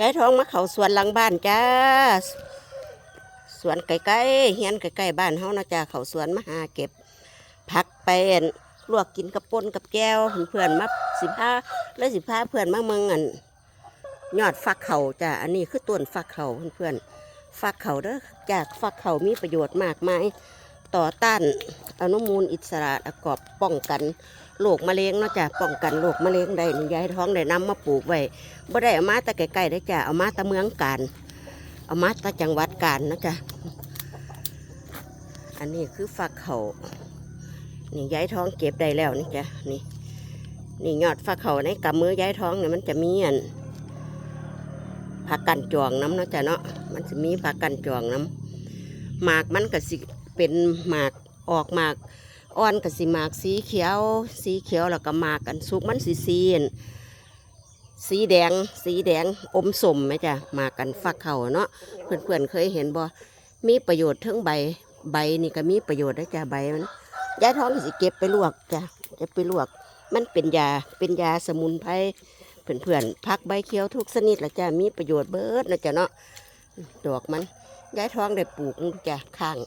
ยายท้องมาเขาสวนหลังบ้านจ้า สวนใกล้ๆเฮียนใกล้ๆบ้านเฮานะจ้าเขาสวนมาหาเก็บ ผักไปอั่นลวกกินกับป่นกับแก้วเพื่อนมาสิบห้าแล้วสิบห้าเพื่อนมาเมืองอันยอดฟักเขาจ้าอันนี้คือต้นฟักเขาเพื่อนๆฟักเขาเด้อจากฟักเขามีประโยชน์มากมาย ต่อต้านอนุมูลอิสระประกอบป้องกันโรคมะเร็งเนาะจ้าป้องกันโรคมะเร็งได้นี่ยายท้องได้นำมาปลูกไว้บ่ได้เอามาแต่ไกลๆได้จ้ะเอามาแต่เมืองการเอามาแต่จังหวัดการนะจ๊ะอันนี้คือฝักเขานี่ย้ายท้องเก็บได้แล้วนี่จ้ะนี่นี่ยอดฝักเขาในกับมือย้ายท้องเนี่ยมันจะมีอันผักกันจวงน้ำเนาะจ้ะเนาะมันจะมีผักกันจวงน้ำหมากมันก็สิ เป็นหมากออกหมากอ่อนก็สิหมากสีเขียว สีเขียวแล้วก็หมากกันสุกมันสีซีนสีแดง สีแดงอมสมไหมจ้ะหมากกันฟักเขาเนาะเพื่อนๆเคยเห็นบ่มีประโยชน์ทั้งใบใบนี่ก็มีประโยชน์นะจ้ะใบมันยายท้องสิเก็บไปลวกจ้ะเก็บไปลวก มันเป็นยาเป็นยาสมุนไพรเพื่อนๆพักใบเขียวทุกชนิดละจ้ะมีประโยชน์เบิดนะจ้ะเนาะดอกมันยายท้องได้ปลูกจ้ะข้าง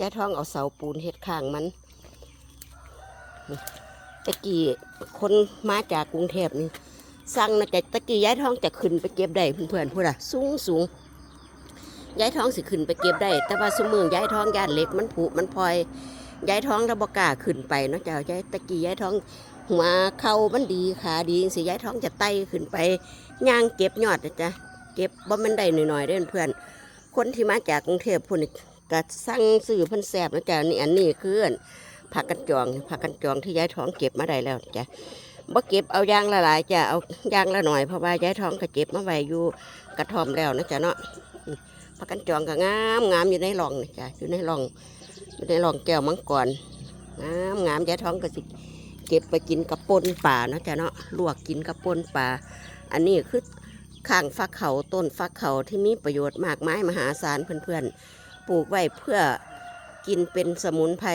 ยายท้องเอาเสาปูนเฮ็ดข้างมันตะกี้คนมาจากกรุงเทพนี่สั่งนะแต่ตะกี้ย้ายท้องจะขึ้นไปเก็บได้เพื่อนๆพูดอะสูงสูงย้ายท้องสิขึ้นไปเก็บได้ แต่ว่าสมือย้ายท้องย่านเล็กมันผุมันพลอยย้ายท้องระบกาขึ้นไปเนาะจ้าย้ายตะกี้ย้ายท้องหัวเข่ามันดีขาดีสิย้ายท้องจะไต่ขึ้นไปย่างเก็บยอดนะจ๊ะเก็บบ่มันได้หน่อยๆเด้เพื่อนคนที่มาจากกรุงเทพพุ่นนี่ ก็สั่งซื้อเพิ่นแสบนะจ๊ะนี่อันนี้คืออันผักกันจองผักกันจองที่ย้ายท้องเก็บมาได้แล้วจ้ะบ่เก็บเอายางละหลายจ้ะเอายางละหน่อยเพราะว่ายายท้องก็เก็บมาไว้อยู่กระท่อมแล้วนะจ๊ะเนาะอืมพักกันจองก็งามงามอยู่ในร่องนี่จ้ะอยู่ในร่องอยู่ในร่องแก้วมังกรงามงามยายท้องก็สิเก็บไปกินกับปนป่านะจ๊ะเนาะลวกกินกับปนป่าอันนี้คือข้างฟักเขาต้นฟักเขาที่มีประโยชน์มากมายมหาศาลเพื่อนๆ ปลูกไว้เพื่อกินเป็นสมุนไพร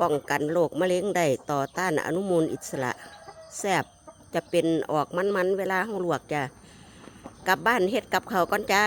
ป้องกันโรคมะเร็งได้ต่อต้านอนุมูลอิสระแซบจะเป็นออกมันๆเวลาห้องลวกจ้ะกลับบ้านเฮ็ดกับเขาก่อนจ้า